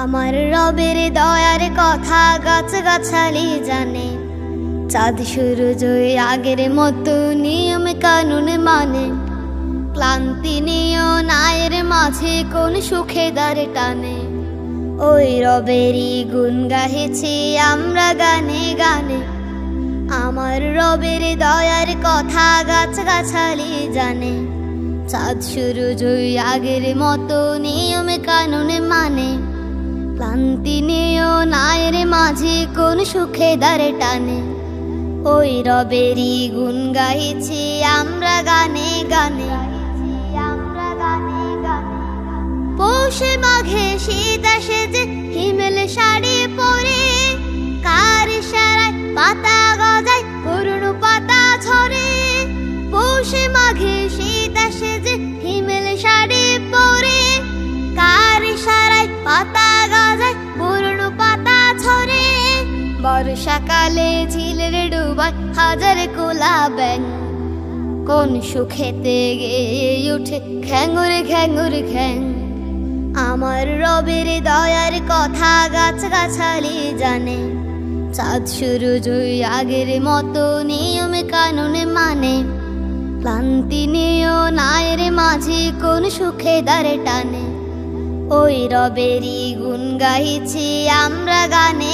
আমার রবের দয়ার কথা গাছ গাছালি জানে। চাঁদ সূরজ আগের মতো নিয়ম কানুন মানে। ক্লান্তি নিয় নায়ের মাঝে কোন সুখে দারে টানে। ওই রবেরই গুণ গাহেছি আমরা গানে গানে। আমার রবের দয়ার কথা গাছ গাছালি জানে। চাঁদ ওই আগের মতো নিয়ম কানুনে নিয়েও নায়ের মাঝে, কোন সুখে দারে টানে। ওই রবেরই গুণ গাইছি আমরা গানে গানে আমরা গানে গানে। পৌষে মাঘে শীত বর্ষাকালে ঝিলের ডুবায় হাজার কোলা ব্যাং কোন সুখেতে গেয়ে উঠে খ্যাঙুর খ্যাঙুর খ্যাং আমার রবের দয়ার কথা গাছ গাছালি জানে। চাঁদ শুরু জয় আগের মতো নিয়ম কানুনে মানে। ক্লান্তি নিয়েও নায়ের মাঝে কোন সুখে দারে টানে। ওই রবেরই গুণ গাইছি আমরা গানে।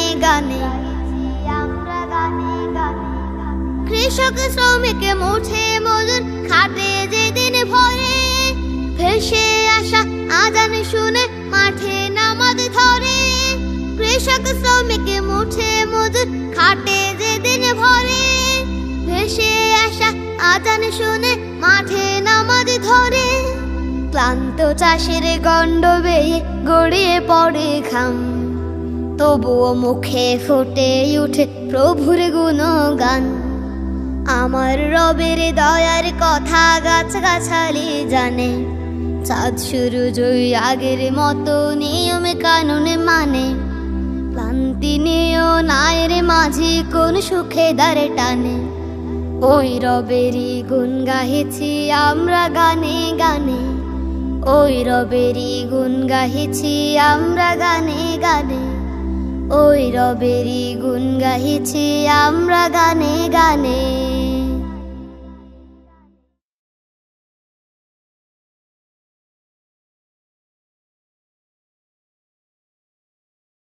কৃষক শ্রমিক মুঠে মজুর, খাটে যেদিন ভরে। ভেসে আসা আজান শুনে মাঠে নামাজ ধরে। কৃষক শ্রমিক মুঠে মজুর, খাটে যেদিন ভরে। ভেসে আসা আজান শুনে মাঠে নামাজ ধরে। ক্লান্ত চাষের গণ্ড বেয়ে গড়িয়ে পড়ে খাম তবুও মুখে ফুটে উঠে প্রভুর গুণগান। আমার রবের দয়ার কথা গাছ গাছালি জানে। চাঁদ শুরু জয় আগের মতো নিয়ম কানুনে মানে। ক্লান্তি নিয়েও নায়ের মাঝে কোন সুখে দারে টানে। ওই রবেরই গুণ গাহেছি আমরা গানে গানে। ওই রবেরই গুণ গাহেছি আমরা গানে গানে। ওই রবেরই গুণ গাহিছি আমরা গানে গানে।